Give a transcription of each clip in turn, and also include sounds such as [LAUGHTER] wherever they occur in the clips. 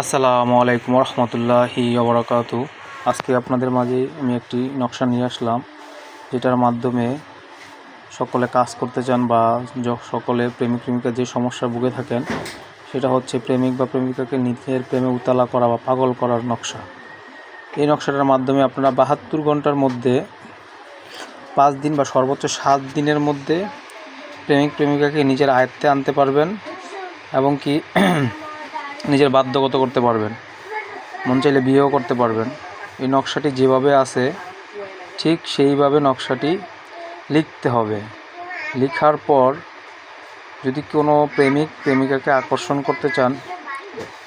আসসালামু আলাইকুম রহমতুল্লাহি ওবরাকাতু আজকে আপনাদের মাঝে আমি একটি নকশা নিয়ে আসলাম, যেটার মাধ্যমে সকলে কাজ করতে চান বা সকলে প্রেমিক প্রেমিকা যে সমস্যা ভুগে থাকেন, সেটা হচ্ছে প্রেমিক বা প্রেমিকাকে নিজের প্রেমে উতালা করা বা পাগল করার নকশা। এই নকশাটার মাধ্যমে আপনারা বাহাত্তর ঘণ্টার মধ্যে পাঁচ দিন বা সর্বোচ্চ সাত দিনের মধ্যে প্রেমিক প্রেমিকাকে নিজের আয়ত্তে আনতে পারবেন এবং কি নিজের বাধ্যগত করতে পারবেন। মন চাইলে বিয়েও করতে পারবেন। এই নকশাটি যেভাবে আছে, ঠিক সেইভাবে নকশাটি লিখতে হবে। লেখার পর যদি কোনো প্রেমিক, প্রেমিকাকে আকর্ষণ করতে চান,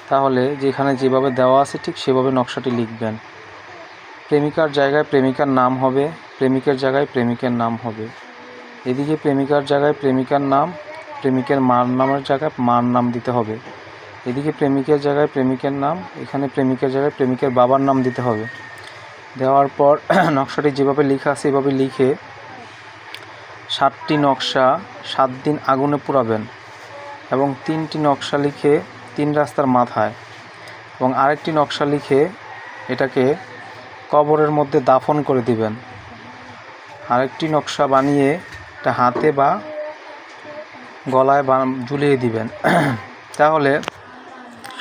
তাহলে যেখানে যেভাবে দেওয়া আছে, ঠিক সেভাবে নকশাটি লিখবেন। প্রেমিকার জায়গায় প্রেমিকার নাম হবে, প্রেমিকের জায়গায় প্রেমিকের নাম হবে। এদিকে প্রেমিকার জায়গায় প্রেমিকার নাম, প্রেমিকের মার নামের জায়গায় মার নাম দিতে হবে। এদিকে প্রেমিকের জায়গায় প্রেমিকের নাম, এখানে প্রেমিকের জায়গায় প্রেমিকের বাবার নাম দিতে হবে। দেওয়ার পর [CLEARS THROAT] নকশাটি যেভাবে লেখা আছে, এভাবে লিখে সাতটি নকশা সাত দিন আগুনে পোড়াবেন এবং তিনটি নকশা লিখে তিন রাস্তার মাথায় এবং আরেকটি নকশা লিখে এটাকে কবরের মধ্যে দাফন করে দিবেন। আরেকটি নকশা বানিয়ে এটা হাতে বা গলায় ঝুলিয়ে দিবেন। [CLEARS THROAT] তাহলে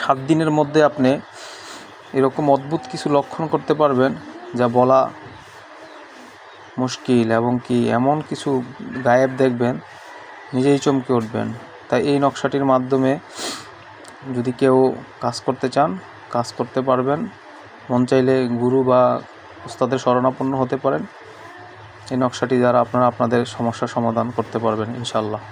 সাত দিনের মধ্যে আপনি এরকম অদ্ভুত কিছু লক্ষণ করতে পারবেন যা বলা মুশকিল এবং কি এমন কিছু গায়েব দেখবেন, নিজেই চমকে উঠবেন। তাই এই নকশাটির মাধ্যমে যদি কেউ কাজ করতে চান, কাজ করতে পারবেন। মন চাইলে গুরু বা উস্তাদের শরণাপন্ন হতে পারেন। এই নকশাটি দ্বারা আপনারা আপনাদের সমস্যার সমাধান করতে পারবেন ইনশাল্লাহ